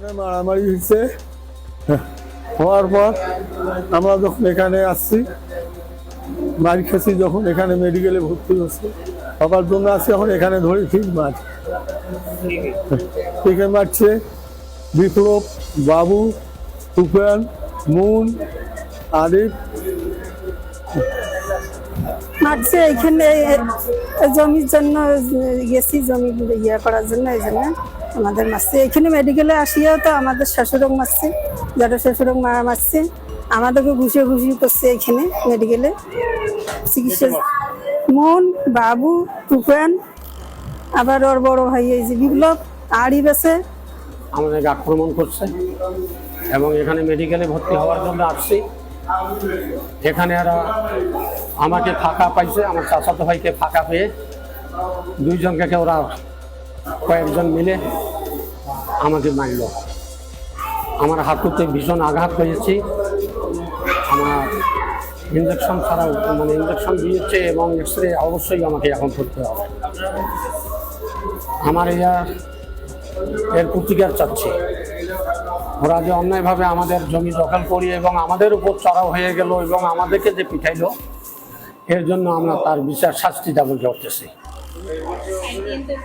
ওখানে মারামারি হয়েছে। হওয়ার পর আমরা যখন এখানে আসছি, মারি খেয়েছি যখন এখানে মেডিকেলে ভর্তি হচ্ছে বাবার জন্য আসছি এখন এখানে ধরে ঠিক মাছ থেকে মারছে বিপ্লব, বাবু তুফান মুন, আরিফ। মারছে এইখানে জমির জন্য গেছি, জমি ইয়ে করার জন্য, এই জন্য। আমাদের মারছে। এখানে মেডিকেলে আসিয়াও তো আমাদের শ্বশুরক মারছে যারা শ্বশুরক মারা মারছে। আমাদেরকে ঘুষে ঘুষি করছে এখানে মেডিকেলে চিকিৎসা মন বাবু তুফান আবার ওর বড় ভাই এই যে বিপ্লব আড়ি বেছে। আমাদেরকে আক্রমণ করছে এবং এখানে মেডিকেলে ভর্তি হওয়ার জন্য আসছি। এখানে এরা আমাকে ফাঁকা পাইছে আমার চাচাতো ভাইকে ফাঁকা পেয়ে দুইজনকে ওরা কয়েকজন মিলে আমাকে মারল। আমার হাঁটুতে ভীষণ আঘাত হয়েছে আমার ইঞ্জেকশন ছাড়াও মানে ইঞ্জেকশন দিয়েছে এবং এক্স রে অবশ্যই আমাকে এখন করতে হবে। আমার এরা এর প্রতিকার চাচ্ছে। ওরা যে অন্যায়ভাবে আমাদের জমি দখল করি এবং আমাদের উপর চড়াও হয়ে গেল এবং আমাদেরকে যে পিঠাইলো, এর জন্য আমরা তার বিচার শাস্তি দাবি করতেছি। 我只的